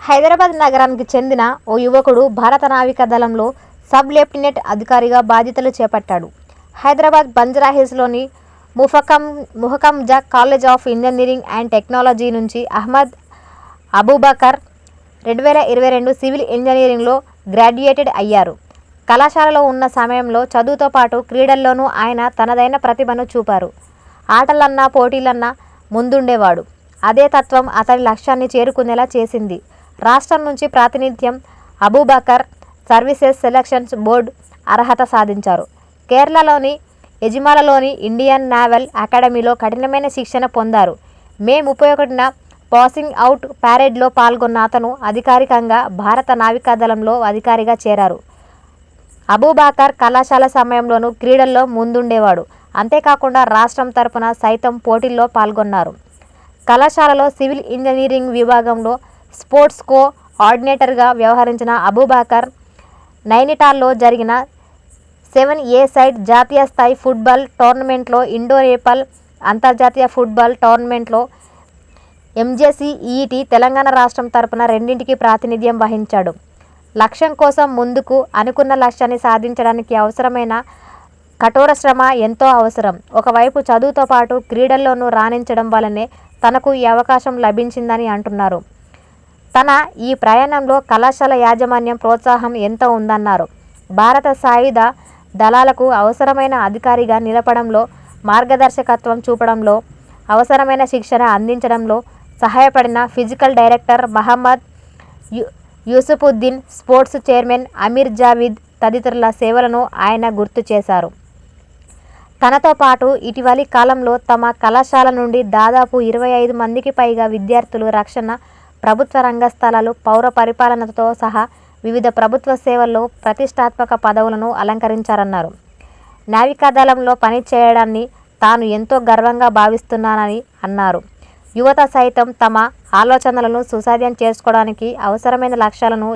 హైదరాబాద్ నగరానికి చెందిన ఓ యువకుడు భారత నావికా దళంలో సబ్ లెఫ్టినెంట్ అధికారిగా బాధ్యతలు చేపట్టాడు. హైదరాబాద్ బంజరాహిల్స్లోని Muffakham ముహకంజా college of engineering and technology నుంచి అహ్మద్ అబూబకర్ రెండు వేల ఇరవై రెండు సివిల్ ఇంజనీరింగ్లో గ్రాడ్యుయేటెడ్ అయ్యారు. కళాశాలలో ఉన్న సమయంలో చదువుతో పాటు క్రీడల్లోనూ ఆయన తనదైన ప్రతిభను చూపారు. ఆటలన్నా పోటీలన్నా ముందుండేవాడు. అదే తత్వం అతని లక్ష్యాన్ని చేరుకునేలా చేసింది. రాష్ట్రం నుంచి ప్రాతినిధ్యం అబూబకర్ సర్వీసెస్ సెలక్షన్స్ బోర్డు అర్హత సాధించారు. కేరళలోని యజమాలలోని ఇండియన్ నావల్ అకాడమీలో కఠినమైన శిక్షణ పొందారు. మే ముప్పై ఒకటిన పాసింగ్ అవుట్ ప్యారేడ్లో పాల్గొన్న అతను అధికారికంగా భారత నావికాదళంలో అధికారిగా చేరారు. అబూబాకర్ కళాశాల సమయంలోనూ క్రీడల్లో ముందుండేవాడు. అంతేకాకుండా రాష్ట్రం తరపున సైతం పోటీల్లో పాల్గొన్నారు. కళాశాలలో సివిల్ ఇంజనీరింగ్ విభాగంలో స్పోర్ట్స్ కో ఆర్డినేటర్గా వ్యవహరించిన అబూబాకర్ నైనిటాల్లో జరిగిన సెవెన్ ఏ సైడ్ జాతీయ స్థాయి ఫుట్బాల్ టోర్నమెంట్లో ఇండో నేపాల్ అంతర్జాతీయ ఫుట్బాల్ టోర్నమెంట్లో ఎంజేసీఈటీ తెలంగాణ రాష్ట్రం తరపున రెండింటికి ప్రాతినిధ్యం వహించాడు. లక్ష్యం కోసం ముందుకు అనుకున్న లక్ష్యాన్ని సాధించడానికి అవసరమైన కఠోర శ్రమ ఎంతో అవసరం. ఒకవైపు చదువుతో పాటు క్రీడల్లోనూ రాణించడం వల్లనే తనకు ఈ అవకాశం లభించిందని అంటున్నారు. తన ఈ ప్రయాణంలో కళాశాల యాజమాన్యం ప్రోత్సాహం ఎంతో ఉందన్నారు. భారత సాయుధ దళాలకు అవసరమైన అధికారిగా నిలపడంలో మార్గదర్శకత్వం చూపడంలో అవసరమైన శిక్షణ అందించడంలో సహాయపడిన physical director Mohammed U Yousufuddin sports chairman Amir Javeed తదితరుల సేవలను ఆయన గుర్తు చేశారు. తనతో పాటు ఇటీవలి కాలంలో తమ కళాశాల నుండి దాదాపు ఇరవై ఐదు మందికి పైగా విద్యార్థులు రక్షణ ప్రభుత్వ రంగ స్థలాలు పౌర పరిపాలనతో సహా వివిధ ప్రభుత్వ సేవల్లో ప్రతిష్టాత్మక పదవులను అలంకరించారన్నారు. నావికాదళంలో పనిచేయడాన్ని తాను ఎంతో గర్వంగా భావిస్తున్నానని అన్నారు. యువత సైతం తమ ఆలోచనలను సుసాధ్యం చేసుకోవడానికి అవసరమైన లక్ష్యాలను